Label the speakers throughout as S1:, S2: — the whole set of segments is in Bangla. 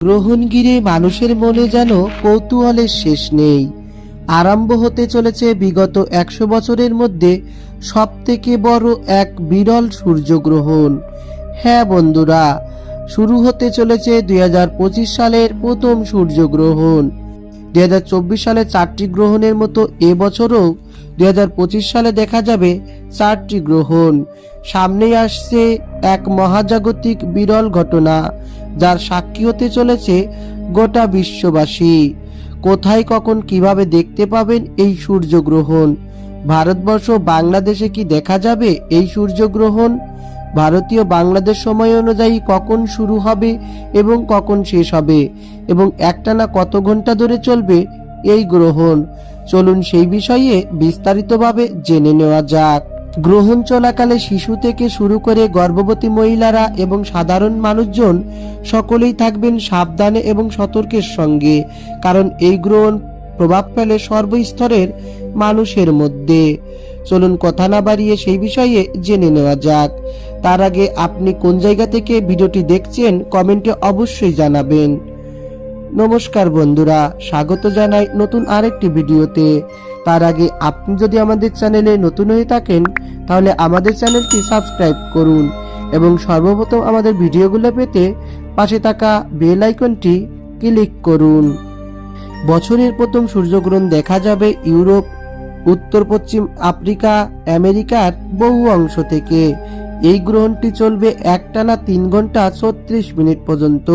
S1: গ্রহণ ঘিরে মানুষের মনে যেন কৌতূহলের শেষ নেই। আরম্ভ হতে চলেছে বিগত একশো বছরের মধ্যে সব থেকে বড় এক বিরল সূর্যগ্রহণ। হ্যাঁ বন্ধুরা, শুরু হতে চলেছে দুই হাজার পঁচিশ সালের প্রথম সূর্যগ্রহণ। দুই হাজার চব্বিশ সালে চারটি গ্রহণের মতো এবছরও দুই হাজার পঁচিশ সালে দেখা যাবে চারটি গ্রহণ। সামনেই আসছে এক মহাজাগতিক বিরল ঘটনা, যার সাক্ষী হতে চলেছে গোটা বিশ্ববাসী। কোথায় কখন কীভাবে দেখতে পাবেন এই সূর্যগ্রহণ? ভারতবর্ষ বাংলাদেশে কি দেখা যাবে এই সূর্যগ্রহণ? ভারতীয় বাংলাদেশ সময় অনুযায়ী কখন শুরু হবে এবং কখন শেষ হবে? এবং একটানা কত ঘণ্টা ধরে চলবে এই গ্রহণ। চলুন সেই বিষয়ে বিস্তারিতভাবে জেনে নেওয়া যাক। গ্রহণ চলাকালে শিশু থেকে শুরু করে গর্ভবতী মহিলারা এবং সাধারণ মানুষজন সকলেই থাকবেন সাবধানে এবং সতর্কের সঙ্গে, কারণ এই গ্রহণ প্রভাব ফেলে সর্বস্তরের মানুষের মধ্যে। চলুন কথা না বাড়িয়ে সেই বিষয়ে জেনে নেওয়া যাক। তার আগে আপনি কোন জায়গা থেকে ভিডিওটি দেখছেন, কমেন্টে অবশ্যই জানাবেন। নমস্কার বন্ধুরা, স্বাগত জানাই নতুন আরেকটি ভিডিওতে। তার আগে আপনি যদি আমাদের চ্যানেলে নতুন হয়ে থাকেন, তাহলে আমাদের চ্যানেলটি সাবস্ক্রাইব করুন এবং সর্বপ্রথম আমাদের ভিডিওগুলো পেতে পাশে থাকা বেল আইকনটি ক্লিক করুন। বছরের প্রথম সূর্যগ্রহণ দেখা যাবে ইউরোপ, উত্তর, পশ্চিম আফ্রিকা, আমেরিকার বহু অংশ থেকে। এই গ্রহণটি চলবে একটানা তিন ঘণ্টা ছত্রিশ মিনিট পর্যন্ত।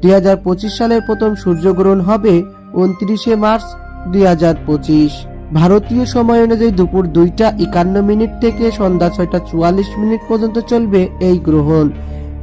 S1: দুই হাজার পঁচিশ সালের প্রথম সূর্যগ্রহণ হবে উনত্রিশে মার্চ দুই হাজার পঁচিশ। ভারতীয় সময় অনুযায়ী দুপুর দুইটা একান্ন মিনিট থেকে সন্ধ্যা ছয়টা চুয়াল্লিশ মিনিট পর্যন্ত চলবে এই গ্রহণ।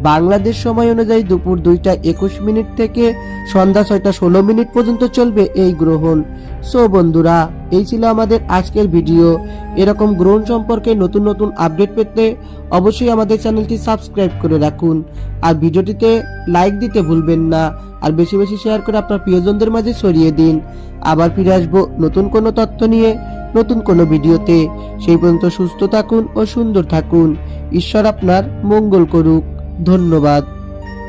S1: বাংলাদেশ সময় অনুযায়ী দুপুর দুইটা একুশ মিনিট থেকে সন্ধ্যা ছয়টা ষোলো মিনিট পর্যন্ত চলবে এই গ্রহণ। সো বন্ধুরা, এই ছিল আমাদের আজকের ভিডিও। এরকম গ্রহণ সম্পর্কে নতুন নতুন আপডেট পেতে অবশ্যই আমাদের চ্যানেলটি সাবস্ক্রাইব করে রাখুন। আর ভিডিওটিতে লাইক দিতে ভুলবেন না, আর বেশি বেশি শেয়ার করে আপনার প্রিয়জনদের মাঝে ছড়িয়ে দিন। আবার ফিরে আসব নতুন কোনো তথ্য নিয়ে নতুন কোনো ভিডিওতে। সেই পর্যন্ত সুস্থ থাকুন ও সুন্দর থাকুন। ঈশ্বর আপনার মঙ্গল করুক। ধন্যবাদ।